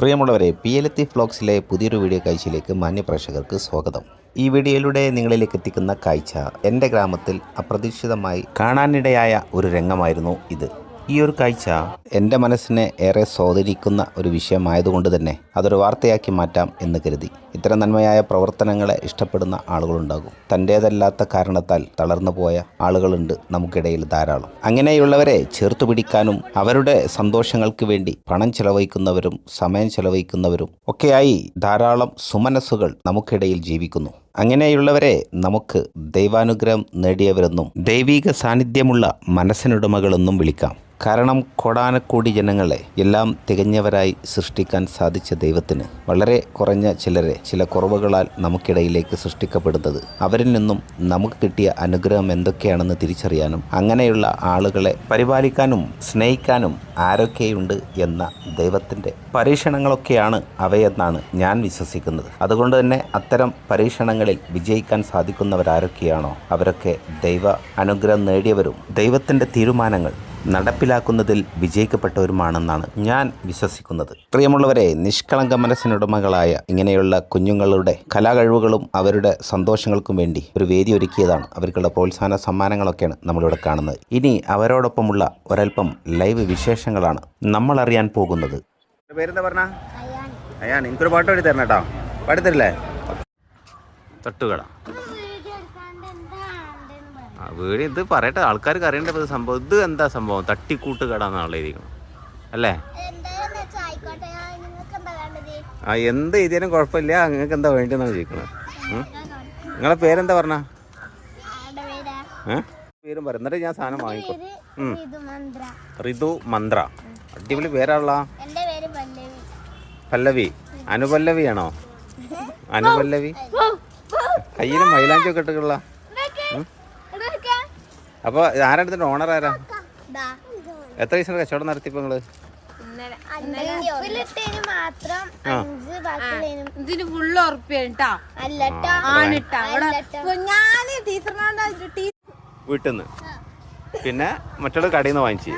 പ്രിയമുള്ളവരെ P L എത്തി ഫ്ലോക്സിലെ പുതിയൊരു വീഡിയോ കാഴ്ചയിലേക്ക് മാന്യപ്രേക്ഷകർക്ക് സ്വാഗതം. ഈ വീഡിയോയിലൂടെ നിങ്ങളിലേക്ക് എത്തിക്കുന്ന കാഴ്ച എന്റെ ഗ്രാമത്തിൽ അപ്രതീക്ഷിതമായി കാണാനിടയായ ഒരു രംഗമായിരുന്നു ഇത്. ഈ ഒരു കാഴ്ച എന്റെ മനസ്സിനെ ഏറെ സ്വാധീനിക്കുന്ന ഒരു വിഷയമായതുകൊണ്ട് തന്നെ അതൊരു വാർത്തയാക്കി മാറ്റാം എന്ന് കരുതി. ഇത്തരം നന്മയായ പ്രവർത്തനങ്ങളെ ഇഷ്ടപ്പെടുന്ന ആളുകളുണ്ടാകും. തന്റേതല്ലാത്ത കാരണത്താൽ തളർന്നു പോയ ആളുകളുണ്ട് നമുക്കിടയിൽ ധാരാളം. അങ്ങനെയുള്ളവരെ ചേർത്തു പിടിക്കാനും അവരുടെ സന്തോഷങ്ങൾക്ക് വേണ്ടി പണം ചെലവഴിക്കുന്നവരും സമയം ചെലവഴിക്കുന്നവരും ഒക്കെയായി ധാരാളം സുമനസ്സുകൾ നമുക്കിടയിൽ ജീവിക്കുന്നു. അങ്ങനെയുള്ളവരെ നമുക്ക് ദൈവാനുഗ്രഹം നേടിയവരെന്നും ദൈവീക സാന്നിധ്യമുള്ള മനസ്സിനുടമകളെന്നും വിളിക്കാം. കാരണം കോടാനക്കോടി ജനങ്ങളെ എല്ലാം തികഞ്ഞവരായി സൃഷ്ടിക്കാൻ സാധിച്ച ദൈവത്തിന് വളരെ കുറഞ്ഞ ചിലരെ ചില കുറവുകളാൽ നമുക്കിടയിലേക്ക് സൃഷ്ടിക്കപ്പെടുന്നത്. അവരിൽ നിന്നും നമുക്ക് കിട്ടിയ അനുഗ്രഹം എന്തൊക്കെയാണെന്ന് തിരിച്ചറിയാനും അങ്ങനെയുള്ള ആളുകളെ പരിപാലിക്കാനും സ്നേഹിക്കാനും ആരൊക്കെയുണ്ട് എന്ന ദൈവത്തിന്റെ പരീക്ഷണങ്ങളൊക്കെയാണ് അവയെന്നാണ് ഞാൻ വിശ്വസിക്കുന്നത്. അതുകൊണ്ട് തന്നെ അത്തരം പരീക്ഷണങ്ങളിൽ വിജയിക്കാൻ സാധിക്കുന്നവരാരൊക്കെയാണോ? അവരൊക്കെ ദൈവ അനുഗ്രഹം നേടിയവരും ദൈവത്തിന്റെ തീരുമാനങ്ങൾ നടപ്പിലാക്കുന്നതിൽ വിജയിക്കപ്പെട്ടവരുമാണെന്നാണ് ഞാൻ വിശ്വസിക്കുന്നത്. പ്രിയമുള്ളവരെ നിഷ്കളങ്ക മനസ്സിനുടമകളായ ഇങ്ങനെയുള്ള കുഞ്ഞുങ്ങളുടെ കലാകഴിവുകളും അവരുടെ സന്തോഷങ്ങൾക്കും വേണ്ടി ഒരു വേദി ഒരുക്കിയതാണ് അവർക്കുള്ള പ്രോത്സാഹന സമ്മാനങ്ങളൊക്കെയാണ് നമ്മളിവിടെ കാണുന്നത്. ഇനി അവരോടൊപ്പമുള്ള ഒരൽപ്പം ലൈവ് വിശേഷങ്ങളാണ് നമ്മൾ അറിയാൻ പോകുന്നത് പേരെന്താ പറഞ്ഞ? അയ്യാൻ എനിക്കൊരു പാട്ട് പാടി തരണം കേട്ടോ പാടിത്തരില്ലേ തട്ടുകട. വീട് ഇത് പറയട്ടെ ആൾക്കാർക്ക് അറിയേണ്ട സംഭവം. ഇത് എന്താ സംഭവം? തട്ടിക്കൂട്ട് കട എന്നാണല്ലോ എഴുതിക്കണം അല്ലേ ആ എന്ത് എഴുതിയാലും കുഴപ്പമില്ല. നിങ്ങൾക്ക് എന്താ വേണ്ടതെന്നാണ് ചോദിക്കുന്നത്? നിങ്ങളെ പേരെന്താ പറഞ്ഞ? പേരും? പറ. എന്നിട്ട് ഞാൻ സാധനം വാങ്ങിക്കോ. ഋതു മന്ത്ര അടിപൊളി പേരാണല്ല. എന്റെ പേര് പല്ലവി. അനുപല്ലവി അനുപല്ലവിയാണോ? അനുപല്ലവി? കയ്യിലും മൈലാഞ്ചി ഒക്കെ ഇട്ടുള്ള അപ്പൊ ആരാ ഓണർ ആരാ? എത്ര ദിവസം കച്ചവടം മാത്രം അഞ്ച് ബാക്കിയുള്ളതിനും ഇതിന് ഫുള്ള് വീട്ടിൽ നിന്ന് പിന്നെ മറ്റുള്ള കടയിൽ നിന്ന് വാങ്ങിച്ചു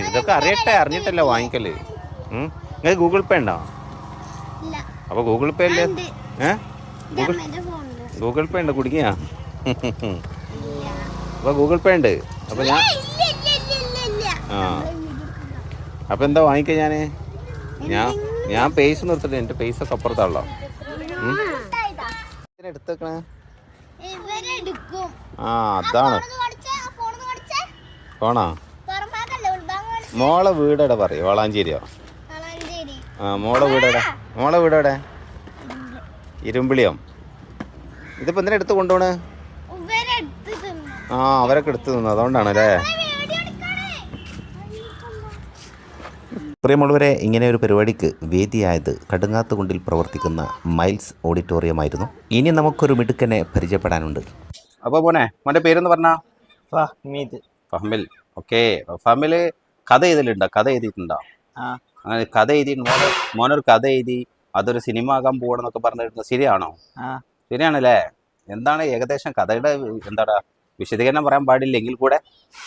ഇതൊക്കെ അറിയട്ടെ അറിഞ്ഞിട്ടല്ലേ വാങ്ങിക്കൽ. നിങ്ങൾ ഗൂഗിൾ പേ ഉണ്ടോ? ഇല്ല. അപ്പൊ ഗൂഗിൾ പേ അല്ലേ. ഏ? ഗൂഗിൾ ഗൂഗിൾ പേ ഉണ്ടോ കുടുങ്ങിയാ? അപ്പൊ ഗൂഗിൾ പേ ഉണ്ട്. അപ്പൊ ഞാൻ ആ. അപ്പൊ എന്താ വാങ്ങിക്ക ഞാൻ? ഞാൻ ഞാൻ പേസ് നിർത്തിട്ട് എന്റെ പേസ് ഒക്കെ അപ്പുറത്താണല്ലോ. എടുത്തേക്കണേ ആ അതാണ്. ഉൾഭാഗം മോളെ വീടെടെ പറയും? വളാഞ്ചേരിയോ? ആ മോളെ വീടെടെ മോളെ വീടെടെ ഇരുമ്പിളിയോ? ഇതിപ്പോ എന്തിനാ എടുത്ത് കൊണ്ടുപോണ്? ആ അവരൊക്കെ എടുത്തു നിന്നു അതുകൊണ്ടാണ് അല്ലേ പ്രിയമുള്ളവരെ ഇങ്ങനെ ഒരു പരിപാടിക്ക് വേദിയായത് കടുങ്ങാത്തുകുണ്ടിൽ പ്രവർത്തിക്കുന്ന മൈൽസ് ഓഡിറ്റോറിയമായിരുന്നു. ഇനി നമുക്കൊരു മിടുക്കനെ പരിചയപ്പെടാനുണ്ട്. അപ്പോൾ പോനെ മോന്റെ പേരെന്ന് പറഞ്ഞാ? ഫഹ്മീദ്. ഫഹ്മിൽ. ഓക്കെ. ഫഹ്മിൽ കഥ എഴുതലുണ്ടോ? കഥ എഴുതിയിട്ടുണ്ടോ? ആ. അങ്ങനെ കഥ എഴുതി മോനെ മോനൊരു കഥ എഴുതി അതൊരു സിനിമ ആകാൻ പോകണമെന്നൊക്കെ പറഞ്ഞിരുന്നു ശരിയാണോ ആ. ശരിയാണല്ലേ എന്താണ് ഏകദേശം കഥയുടെ എന്താടാ? വിശദീകരണം പറയാൻ പാടില്ലെങ്കിൽ കൂടെ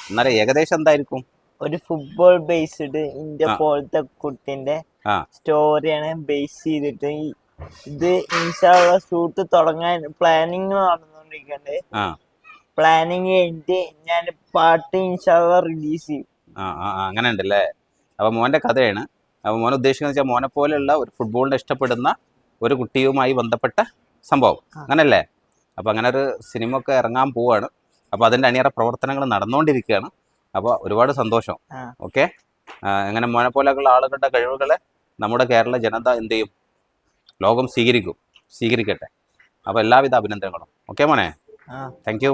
എന്നാലും ഏകദേശം എന്തായിരിക്കും? ഒരു ഫുട്ബോൾ ബേസ്ഡ് ഇന്ത്യ. പോലത്തെ കുട്ടിന്റെ സ്റ്റോറിയാണ് ബേസ് ചെയ്തിട്ട്. ഇത് ഇൻഷാള്ള ഷൂട്ട് തുടങ്ങാൻ പ്ലാനിങ് നടന്നുകൊണ്ടിരിക്കണ്ട് പ്ലാനിങ് കഴിഞ്ഞിട്ട് ഞാൻ പാട്ട് ഇൻഷാള്ള റിലീസ് ചെയ്യും. അങ്ങനെ ഉണ്ടല്ലേ അപ്പൊ മോന്റെ കഥയാണ്. അപ്പൊ മോൻ ഉദ്ദേശിക്കുന്നത് വെച്ചാൽ മോനെ പോലെയുള്ള ഒരു ഫുട്ബോളിനെ ഇഷ്ടപ്പെടുന്ന ഒരു കുട്ടിയുമായി ബന്ധപ്പെട്ട സംഭവം. അങ്ങനല്ലേ? അപ്പൊ അങ്ങനെ ഒരു സിനിമ ഒക്കെ ഇറങ്ങാൻ പോവാണ്. അപ്പോൾ അതിന്റെ അണിയറ പ്രവർത്തനങ്ങൾ നടന്നുകൊണ്ടിരിക്കുകയാണ് അപ്പോൾ ഒരുപാട് സന്തോഷം. ഓക്കെ? അങ്ങനെ മോനെ പോലെയുള്ള ആളുകളുടെ കഴിവുകളെ നമ്മുടെ കേരള ജനത എന്ത് ചെയ്യും? ലോകം സ്വീകരിക്കും. സ്വീകരിക്കട്ടെ. അപ്പോൾ എല്ലാവിധ അഭിനന്ദനങ്ങളും. ഓക്കെ മോനെ? Thank you